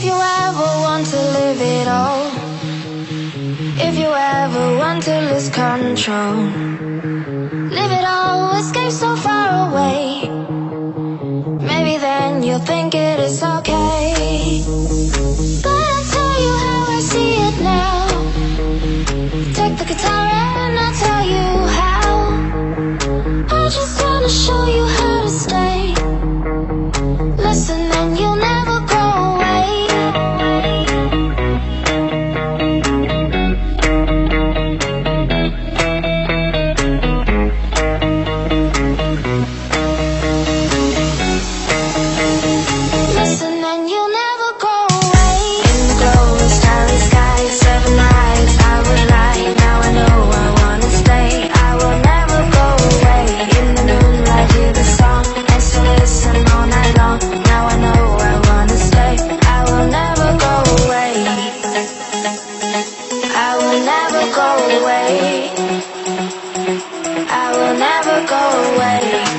If you ever want to live it all, if you ever want to lose control, live it all, escape so far away. Maybe then you'll think it is okay. But I'll tell you how I see it now. Take the guitar and I'll tell you how. I just wanna show you how. Will never go away. I will never go away. Ay, ay.